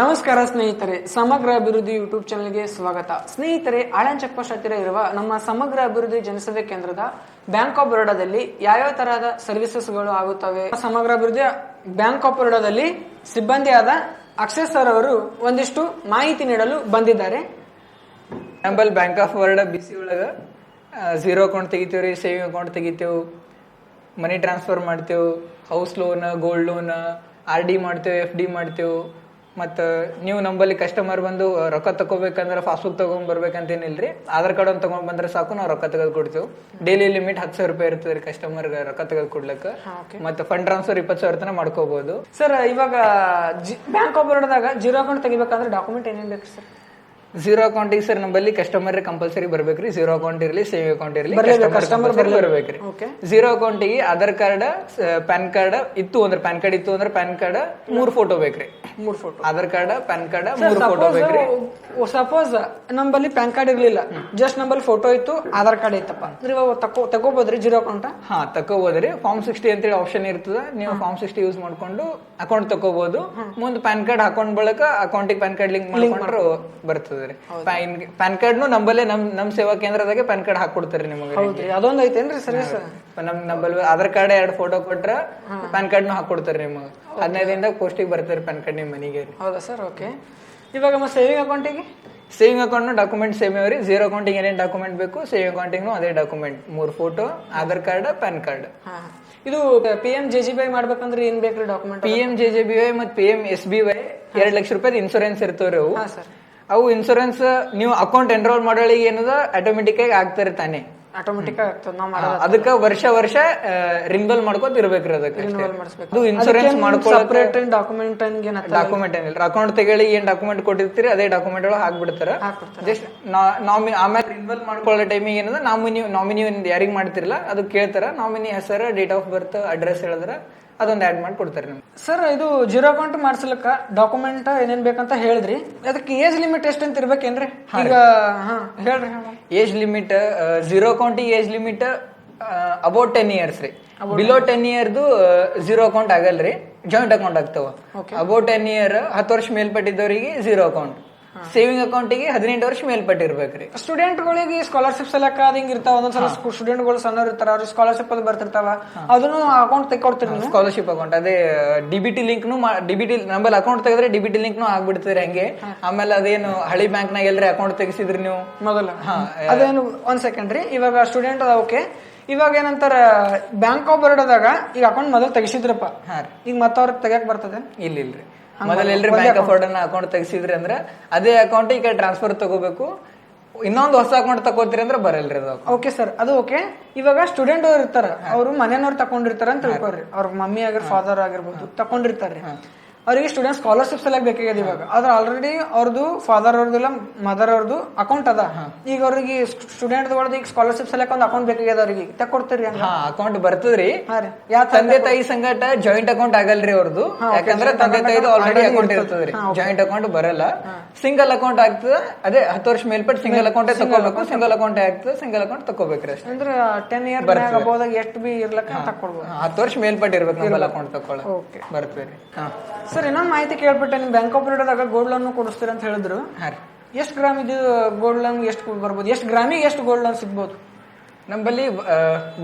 ನಮಸ್ಕಾರ ಸ್ನೇಹಿತರೆ, ಸಮಗ್ರ ಅಭಿವೃದ್ಧಿ ಯೂಟ್ಯೂಬ್ ಚಾನಲ್ಗೆ ಸ್ವಾಗತ. ಸ್ನೇಹಿತರೆ, ಆಳನ್ ಚೆಕ್ ಪೋಸ್ಟ್ ಹತ್ತಿರ ಇರುವ ನಮ್ಮ ಸಮಗ್ರ ಅಭಿವೃದ್ಧಿ ಜನಸೇವೆ ಕೇಂದ್ರದ ಬ್ಯಾಂಕ್ ಆಫ್ ಬರೋಡಾದಲ್ಲಿ ಯಾವ್ಯಾವ ತರಹದ ಸರ್ವಿಸಸ್ಗಳು ಆಗುತ್ತವೆ? ಸಮಗ್ರ ಅಭಿವೃದ್ಧಿ ಬ್ಯಾಂಕ್ ಆಫ್ ಬರೋಡಾದಲ್ಲಿ ಸಿಬ್ಬಂದಿಯಾದ ಅಕ್ಷಯ್ ಸರ್ ಅವರು ಒಂದಿಷ್ಟು ಮಾಹಿತಿ ನೀಡಲು ಬಂದಿದ್ದಾರೆ. ನಂಬಲ್ ಬ್ಯಾಂಕ್ ಆಫ್ ಬರೋಡಾ ಬಿಸಿ ಒಳಗ ಝೀರೋ ಅಕೌಂಟ್ ತೆಗಿತೀವಿ ಸೇವಿಂಗ್ ಅಕೌಂಟ್ ತೆಗಿತೇವೆ ಮನಿ ಟ್ರಾನ್ಸ್ಫರ್ ಮಾಡ್ತೇವೆ house loan gold loan R D ಮಾಡ್ತೇವೆ ಎಫ್ ಡಿ ಮಾಡ್ತೇವೆ ಮತ್ತು ನೀವು ನಂಬಲ್ಲಿ ಕಸ್ಟಮರ್ ಬಂದು ರೊಕ್ಕ ತಗೋಬೇಕಂದ್ರೆ ಪಾಸ್ಬುಕ್ ತಗೊಂಡ್ ಬರ್ಬೇಕಂತೇನಿಲ್ರಿ? ಆಧಾರ್ ಕಾರ್ಡ್ ಒಂದು ತಗೊಂಡ್ ಬಂದ್ರೆ ಸಾಕು ನಾವು ರೊಕ್ಕ ತೆಗೆದು ಕೊಡ್ತೇವೆ. ಡೈಲಿ ಲಿಮಿಟ್ ಹತ್ತು ಸಾವಿರ ರೂಪಾಯಿ ಇರ್ತದ ರೀ ಕಸ್ಟಮರ್ಗೆ ರೊಕ್ಕ ತೆಗೆದು ಕೊಡ್ಲಿಕ್ಕೆ. ಮತ್ತು ಫಂಡ್ ಟ್ರಾನ್ಸ್ಫರ್ ಇಪ್ಪತ್ತು ಸಾವಿರ ತನಕ ಮಾಡ್ಕೋಬಹುದು ಸರ್ ಇವಾಗ ಬ್ಯಾಂಕ್ ಆಫ್ ಬರೋಡದಾಗ ಜೀರೋ ಅಕೌಂಟ್ ತೆಗಿಬೇಕಂದ್ರೆ ಡಾಕ್ಯುಮೆಂಟ್ ಏನೇನು ಬೇಕು ಸರ್? ಝೀರೋ ಅಕೌಂಟಿಗೆ ಸರ್ ನಂಬಲ್ಲಿ ಕಸ್ಟಮರ್ ಕಂಪಲ್ಸರಿ ಬರ್ಬೇಕ್ರಿ. ಝೀರೋ ಅಕೌಂಟ್ ಇರಲಿ ಸೇವ್ ಅಕೌಂಟ್ ಇರಲಿ ಕಸ್ಟಮರ್ ಬರಬೇಕ್ರಿ. ಝೀರೋ ಅಕೌಂಟಿಗೆ ಆಧಾರ್ ಕಾರ್ಡ್ ಪ್ಯಾನ್ ಕಾರ್ಡ್ ಇತ್ತು ಅಂದ್ರೆ ಪ್ಯಾನ್ ಕಾರ್ಡ್ ಇತ್ತು ಅಂದ್ರೆ ಪ್ಯಾನ್ ಕಾರ್ಡ್ ಮೂರ್ ಫೋಟೋ ಬೇಕ್ರಿ. ಮೂರ್ photo Aadhaar card PAN card ಮೂರ್ ಫೋಟೋ ಬೇಕ್ರಿ. ಸಪೋಸ್ ನಂಬಲ್ಲಿ ಪ್ಯಾನ್ ಕಾರ್ಡ್ ಇರಲಿಲ್ಲ. ಜಸ್ಟ್ ನಂಬಲ್ಲಿ ಫೋಟೋ ಇತ್ತು ಆಧಾರ್ ಕಾರ್ಡ್ ಇತ್ತಪ್ಪ. ಅಂದ್ರೆ ಇವಾಗ ತಕೋ ತಗೋಬೋದ್ರಿ ಜೀರೋ ಅಕೌಂಟ್ ಹಾ ತಗೋಬೋದ್ರಿ. ಫಾರ್ಮ್ ಸಿಕ್ಸ್ಟಿ ಅಂತೇಳಿ ಆಪ್ಷನ್ ಇರ್ತದ. ನೀವು ಫಾರ್ಮ್ ಸಿಕ್ಸ್ಟಿ ಯೂಸ್ ಮಾಡ್ಕೊಂಡು ಅಕೌಂಟ್ ತಗೋಬಹುದು ಮುಂದ್ ಪ್ಯಾನ್ ಕಾರ್ಡ್ ಹಾಕೊಂಡ್ ಬಳಕ ಅಕೌಂಟಿಗೆ ಪ್ಯಾನ್ ಕಾರ್ಡ್ ಲಿಂಕ್ ಮಾಡ್ಕೊಂಡ್ರು ಬರ್ತದ್ರಿ ಪ್ಯಾನ್ ಕಾರ್ಡ್ನು ನಂಬಲ್ಲೇ ನಮ್ ನಮ್ ಸೇವಾ ಕೇಂದ್ರದಾಗೆ ಪ್ಯಾನ್ ಕಾರ್ಡ್ ಹಾಕೊಡ್ತಾರಿ ನಿಮಗೆ ಅದೊಂದ್ ಅದೊಂದು ಐತೇನ್ರಿ ಸರ್ವಿಸ್ ನಮ್ ನಂಬಲ್ ಆಧಾರ್ ಕಾರ್ಡ್ ಎರಡು ಫೋಟೋ ಕೊಟ್ರ ಪ್ಯಾನ್ ಕಾರ್ಡ್ ನು ಹಾಕೊಡ್ತಾರ ನಿಮಗೆ. ಹದಿನೈದಿಂದ ಪೋಸ್ಟಿಗೆ ಬರ್ತಾರೆ ಪ್ಯಾನ್ ಕಾರ್ಡ್ ನಿಮ್ ಮನೆಗೆ. ಹೌದಾ ಸರ್? ಓಕೆ. ಇವಾಗ ಮತ್ತೆ ಸೇವಿಂಗ್ ಅಕೌಂಟಿಗೆ ಸೇವಿಂಗ್ ಅಕೌಂಟ್ ಡಾಕ್ಯುಮೆಂಟ್ ಸೇಮ್ ಅವ್ರಿ. ಜೀರೋ ಅಕೌಂಟಿಗೆ ಏನೇನು ಡಾಕ್ಯುಮೆಂಟ್ ಬೇಕು ಸೇವಿಂಗ್ ಅಕೌಂಟಿಗೂ ಅದೇ ಡಾಕ್ಯುಮೆಂಟ್ ಮೂರ್ photo Aadhaar card PAN card. ಇದು P M J G BY ಮಾಡ್ಬೇಕಂದ್ರೆ ಏನ್ ಬೇಕ್ರಿ document P M J J B Y ಮತ್ತೆ P M S B Y ಎರಡ್ ಲಕ್ಷ ರೂಪಾಯಿ ಇನ್ಶೂರೆನ್ಸ್ ಇರ್ತವ್ರಿ ಅವು. ಅವು ಇನ್ಸೂರೆನ್ಸ್ ನೀವು ಅಕೌಂಟ್ ಎನ್ರೋಲ್ ಮಾಡೋಳಿಗೆ ಏನದ? ಆಟೋಮೆಟಿಕ್ ಆಗಿ ಆಗ್ತಿರ್ತಾನೆ ತಾನೇ. ಆಟೋಮೆಟಿಕ್ ಆಗ್ತದೆ. ನಾವು ಮಾಡೋದು ಅದಕ್ಕ ವರ್ಷ ವರ್ಷ ರಿನ್ವಲ್ ಮಾಡ್ಕೋತ ಇರ್ಬೇಕ್ರಿ ಅದಕ್ಕೆ ಮಾಡಿಸ್ಬೇಕು. ಅದು ಇನ್ಸೂರೆನ್ಸ್ ಮಾಡ್ಕೊಳ್ಳೋಕೆ ಸಪರೇಟ್ ಡಾಕ್ಯುಮೆಂಟ್ ಏನ ಡಾಕ್ಯುಮೆಂಟ್ ಏನಿಲ್ಲ. ಅಕೌಂಟ್ ತೆಗಳಿ ಏನ್ ಡಾಕ್ಯುಮೆಂಟ್ ಕೊಟ್ಟಿರ್ತೀರಿ ಅದೇ ಡಾಕ್ಯುಮೆಂಟ್ ಒಳಗೆ ಹಾಕ್ಬಿಡ್ತಾರ. ಜಸ್ಟ್ ನಾಮಿ ಆಮೇಲೆ ರಿನ್ವಲ್ ಮಾಡ್ಕೊಳ್ಳೋ ಟೈಮಿಗೆ ಏನದ? ನಾಮಿನಿ ನಾಮಿನಿ ಯಾರಿಗ್ ಮಾಡ್ತಿರಲ್ಲ ಅದು ಕೇಳ್ತಾರ. ನಾಮಿನಿ ಹೆಸರು ಡೇಟ್ ಆಫ್ ಬರ್ತ್ ಅಡ್ರೆಸ್ ಹೇಳಿದ್ರ. ಅದೊಂದು ಆ್ಯಡ್ ಮಾಡಿ ಕೊಡ್ತಾರೆ ನಿಮ್ಗೆ. ಸರ್ ಇದು ಜೀರೋ ಅಕೌಂಟ್ ಮಾಡಿಸ್ಲಕ್ಕ ಡಾಕ್ಯುಮೆಂಟ್ ಏನೇನ್ ಬೇಕಂತ ಹೇಳಿದ್ರಿ. ಅದಕ್ಕೆ ಏಜ್ ಲಿಮಿಟ್ ಎಷ್ಟು ಅಂತ ಇರ್ಬೇಕೇನ್ರಿ ಈಗ ಹಾಂ ಹೇಳ್ರಿ ಏಜ್ ಲಿಮಿಟ್ ಜೀರೋ ಅಕೌಂಟಿಗೆ age limit about ten years ರೀ. ಬಿಲೋ ಟೆನ್ ಇಯರ್ದು ಝೀರೋ ಅಕೌಂಟ್ ಆಗಲ್ರಿ. ಜಾಯಿಂಟ್ ಅಕೌಂಟ್ ಆಗ್ತಾವ. ಅಬೌಟ್ ಟೆನ್ ಇಯರ್ ಹತ್ತು ವರ್ಷ ಮೇಲ್ಪಟ್ಟಿದ್ದವರಿಗೆ ಜೀರೋ ಅಕೌಂಟ್ ಸೇವಿಂಗ್ ಅಕೌಂಟಿಗೆ ಹದಿನೆಂಟು ವರ್ಷ ಮೇಲ್ಪಟ್ಟಿರ್ಬೇಕ್ರಿ. ಸ್ಟೂಡೆಂಟ್ಗಳಿಗೆ ಸ್ಕಾಲರ್ಶಿಪ್ ಸಲಕ ಅದ್ ಹಿಂಗ್ ಇರ್ತಾವ ಒಂದೊಂದ್ಸಲ ಸ್ಟೂಡೆಂಟ್ಗಳು ಸಣ್ಣವ್ರು ಇರ್ತಾರ ಅವ್ರ ಸ್ಕಾಲರ್ಶಿಪ್ ಅಲ್ಲಿ ಬರ್ತಿರ್ತಾವ ಅದನ್ನು ಅಕೌಂಟ್ ತೆಕ್ಕೊಡ್ತೀರಿ ನೀವು? ಸ್ಕಾಲರ್ಶಿಪ್ ಅಕೌಂಟ್ ಅದೇ ಡಿಬಿಟಿ ಲಿಂಕ್ ಲಿಂಕ್ನು ಡಿಬಿಟಿ ಬಿ ನಂಬಲ್ಲಿ ಅಕೌಂಟ್ ತೆಗೆದ್ರೆ ಡಿಬಿಟಿ ಲಿಂಕ್ ನು ಲಿಂಕ್ನು ಆಗ್ಬಿಡ್ತೀರಿ ಹಂಗೆ. ಆಮೇಲೆ ಅದೇನು ಹಳಿ ಬ್ಯಾಂಕ್ನಾಗ ಎಲ್ಲರಿ ಅಕೌಂಟ್ ತೆಗಿಸಿದ್ರಿ ನೀವು? ಮೊದಲ. ಹಾ, ಅದೇನು ಒಂದ್ ಸೆಕೆಂಡ್ ರೀ. ಇವಾಗ ಸ್ಟೂಡೆಂಟ್ ಅದ ಓಕೆ. ಇವಾಗ ಏನಂತಾರ ಬ್ಯಾಂಕ್ ಆಫ್ ಬರೋಡದಾಗ ಈಗ ಅಕೌಂಟ್ ಮೊದಲು ತೆಗಿಸಿದ್ರಪ್ಪ. ಈಗ ಮತ್ತ ಅವ್ರಿಗೆ ತೆಗಿಯಕ್ ಬರ್ತದೆ? ಇಲ್ಲ ಇಲ್ರಿ ಮೊದಲ ಎಲ್ರಿ ಬ್ಯಾಂಕ್ ಆಫ್ ಅಕೌಂಟ್ ತೆಗಿಸಿದ್ರಿ ಅಂದ್ರೆ ಅದೇ ಅಕೌಂಟ್ ಈಗ ಟ್ರಾನ್ಸ್ಫರ್ ತಗೋಬೇಕು. ಇನ್ನೊಂದು ಹೊಸ ಅಕೌಂಟ್ ತಗೋತೀರಿ ಅಂದ್ರೆ ಬರಲ್ರಿ ಅದು ಓಕೆ ಸರ್ ಅದು ಓಕೆ ಇವಾಗ ಸ್ಟೂಡೆಂಟ್ ಅವ್ರು ಇರ್ತಾರ. ಅವ್ರು ಮನೆಯವ್ರು ತಕೊಂಡಿರ್ತಾರ ಅಂತ ತಿಳ್ಕೊರಿ ಅವ್ರ ಮಮ್ಮಿ ಆಗಿರ್ ಫಾದರ್ ಆಗಿರ್ಬೋದು ತಕೊಂಡಿರ್ತಾರ್ರಿ. ಅವ್ರಿಗೆ ಸ್ಟೂಡೆಂಟ್ ಸ್ಕಾಲರ್ಶಿಪ್ ಸಲಕ್ ಬೇಕಾಗ್ಯದ ಇವಾಗ. ಆದ್ರೆ ಆಲ್ರೆಡಿ ಅವ್ರದ್ದು ಫಾದರ್ ಅವ್ರದ್ದು ಮದರ್ ಅವ್ರದ್ದು ಅಕೌಂಟ್ ಅದ. ಈಗ ಅವ್ರಿಗೆ ಸ್ಟೂಡೆಂಟ್ ಒಳಗೆ ಈಗ ಸ್ಕಾಲರ್ಶಿಪ್ ಸಲಕ್ ಒಂದು ಅಕೌಂಟ್ ಬೇಕಾಗ್ಯದ ಅವ್ರಿಗೆ. ಹಾ ಅಕೌಂಟ್ ಬರ್ತದ್ರಿ. ಯಾವ ತಂದೆ ತಾಯಿ ಸಂಗಟ ಜಾಯಿಂಟ್ ಅಕೌಂಟ್ ಆಗಲ್ರಿ ಅವ್ರದ್ದು ಯಾಕಂದ್ರೆ ತಂದೆ ತಾಯಿದು ಆಲ್ರೆಡಿ ಅಕೌಂಟ್ ಇರ್ತದ್ರಿ. ಜಾಯಿಂಟ್ ಅಕೌಂಟ್ ಬರಲ್ಲ. ಸಿಂಗಲ್ ಅಕೌಂಟ್ ಆಗ್ತದ. ಅದೇ ಹತ್ತು ವರ್ಷ ಮೇಲ್ಪಟ್ಟು ಸಿಂಗಲ್ ಅಕೌಂಟ್ ತಗೋಬೇಕು ಸಿಂಗಲ್ ಅಕೌಂಟ್ ಆಗ್ತದೆ. ಸಿಂಗಲ್ ಅಕೌಂಟ್ ತಗೋಬೇಕ್ರಿ ಅಷ್ಟೇ. ಅಂದ್ರೆ ಟೆನ್ ಇಯರ್ ಅಬೋದಾಗ ಎಷ್ಟು ಬಿ ಇರ್ಲಕ್ಕ ತಕೊಳ್ಬೋದು ಹತ್ತು ವರ್ಷ ಮೇಲ್ಪಟ್ಟು ಇರ್ಬೇಕು ಸಿಂಗಲ್ ಅಕೌಂಟ್ ತಕೊಳ್ಳೋಕೆ ಓಕೆ ಬರ್ತದ್ರಿ ಹಾ. ಸರ್ ಇನ್ನೊಂದು ಮಾಹಿತಿ ಕೇಳ್ಬಿಟ್ಟೆ ನಿಮ್ ಬ್ಯಾಂಕ್ ಆಫ್ ಬರೋಡಾದಾಗ ಗೋಲ್ಡ್ ಲೋನ್ ಕೊಡಿಸ್ತೀರ ಅಂತ ಹೇಳಿದ್ರು. ಹಾ ಎಷ್ಟು ಗ್ರಾಮ್ ಇದು ಗೋಲ್ಡ್ ಲೋನ್ ಎಷ್ಟು ಬರ್ಬೋದು? ಎಷ್ಟು ಗ್ರಾಮಿಗೆ ಎಷ್ಟು ಗೋಲ್ಡ್ ಲೋನ್ ಸಿಗ್ಬೋದು? ನಮ್ಮಲ್ಲಿ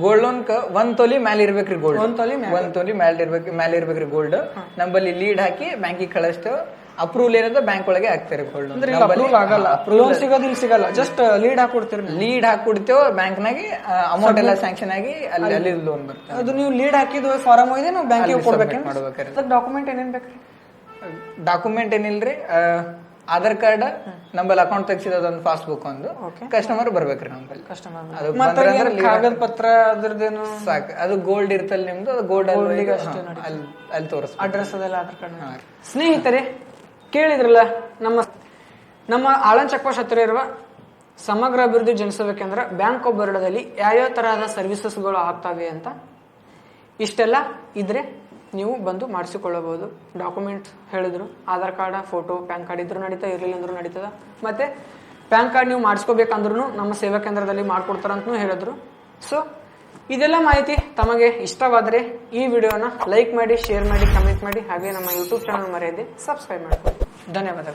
ಗೋಲ್ಡ್ ಲೋನ್ ಒಂದ್ ತೊಲಿ ಮ್ಯಾಲ ಇರ್ಬೇಕ್ರಿ ಗೋಲ್ಡ್ ಒಂದ್ ತೊಲಿ ಒಂದ್ ತೊಲಿ ಮ್ಯಾಲ ಇರ್ಬೇಕು ಮ್ಯಾಲ ಇರ್ಬೇಕ್ರಿ ಗೋಲ್ಡ್ ನಂಬಲ್ಲಿ ಲೀಡ್ ಹಾಕಿ ಬ್ಯಾಂಕಿಗೆ ಕಳಿಸ್ತು. ಅಪ್ರೂವಲ್ ಏನಂದ್ರೆ ಬ್ಯಾಂಕ್ ಒಳಗೆ ಆಗ್ತಾರೆ ಗೋಲ್ಡ್ ಅಂದ್ರೆ ಇಲ್ಲಿ ಆಗಲ್ಲ. ಲೋನ್ ಸಿಗೋದಿಲ್ಲ ಸಿಗಲ್ಲ. ಜಸ್ಟ್ ಲೀಡ್ ಹಾಕೊಡ್ತೀರಿ ನೀವು. ಲೀಡ್ ಹಾಕೊಡ್ತೇವೆ ಬ್ಯಾಂಕ್ನಾಗೆ ಅಮೌಂಟ್ ಎಲ್ಲ ಸ್ಯಾಂಕ್ಷನ್ ಆಗಿ ಅಲ್ಲಿ ಅಲ್ಲಿ ಲೋನ್ ಬರ್ತದೆ. ಅದು ನೀವು ಲೀಡ್ ಹಾಕಿದ ಫಾರಂ ಒಯ್ದೆ ನಾವು ಬ್ಯಾಂಕಿಗೆ ಮಾಡ್ಬೇಕಾರೆ ಅದಕ್ಕೆ ಡಾಕ್ಯುಮೆಂಟ್ ಏನೇನ್ ಬೇಕ್ರಿ ಡಾಕ್ಯುಮೆಂಟ್ ಏನಿಲ್ರಿ ಆ, ಆಧಾರ್ ಕಾರ್ಡ್ ನಂಬಲ್ ಅಕೌಂಟ್ ತೆಗ್ಸಿದ ಒಂದು ಪಾಸ್ಬುಕ್ ಒಂದು. ಕಸ್ಟಮರ್ ಬರ್ಬೇಕ್ರಿ ನಮ್ಮಲ್ಲಿ. ಕಸ್ಟಮರ್ ಅದು ಮತ್ತೆ ಕಾಗದ ಪತ್ರ ಅದ್ರದ್ದೇನು? ಸಾಕು. ಅದು ಗೋಲ್ಡ್ ಇರ್ತಲ್ಲ ನಿಮ್ದು ಅದು ಗೋಲ್ಡ್ ಅಲ್ಲಿ ಅಲ್ಲಿ ಅಲ್ಲಿ ತೋರಿಸ್ ಅಡ್ರೆಸ್ ಅದೆಲ್ಲ ಆಧಾರ್ ಕಾರ್ಡ್ ಸ್ನೇಹಿತರೆ ಕೇಳಿದ್ರಲ್ಲ, ನಮ್ಮ ನಮ್ಮ ಆಳನ್ ಚಕ್ವಾಶ್ ಹತ್ತಿರ ಇರುವ ಸಮಗ್ರ ಅಭಿವೃದ್ಧಿ ಜನಿಸಬೇಕೆಂದ್ರೆ ಕೇಂದ್ರ ಬ್ಯಾಂಕ್ ಆಫ್ ಬರೋಡಾದಲ್ಲಿ ಯಾವ್ಯಾವ ತರಹದ ಸರ್ವಿಸಸ್ಗಳು ಆಗ್ತಾವೆ ಅಂತ ಇಷ್ಟೆಲ್ಲ ಇದ್ರೆ ನೀವು ಬಂದು ಮಾಡಿಸಿಕೊಳ್ಳಬಹುದು. ಡಾಕ್ಯುಮೆಂಟ್ಸ್ ಹೇಳಿದ್ರು, Aadhaar card photo pan card ಇದ್ರೂ ನಡೀತಾ ಇರಲಿಲ್ಲ ಅಂದ್ರೂ ನಡೀತದ. ಮತ್ತೆ, ಪ್ಯಾನ್ ಕಾರ್ಡ್ ನೀವು ಮಾಡಿಸ್ಕೋಬೇಕಂದ್ರೂ ನಮ್ಮ ಸೇವಾ ಕೇಂದ್ರದಲ್ಲಿ ಮಾಡ್ಕೊಡ್ತಾರಂತನೂ ಹೇಳಿದ್ರು. ಸೊ ಇದೆಲ್ಲ ಮಾಹಿತಿ ತಮಗೆ ಇಷ್ಟವಾದರೆ ಈ ವಿಡಿಯೋನ ಲೈಕ್ ಮಾಡಿ, ಶೇರ್ ಮಾಡಿ, ಕಮೆಂಟ್ ಮಾಡಿ, ಹಾಗೆ ನಮ್ಮ ಯೂಟ್ಯೂಬ್ ಚಾನಲ್ ಮರೆಯದೆ ಸಬ್ಸ್ಕ್ರೈಬ್ ಮಾಡ್ಕೊಳ್ಳಿ. ಧನ್ಯವಾದಗಳು.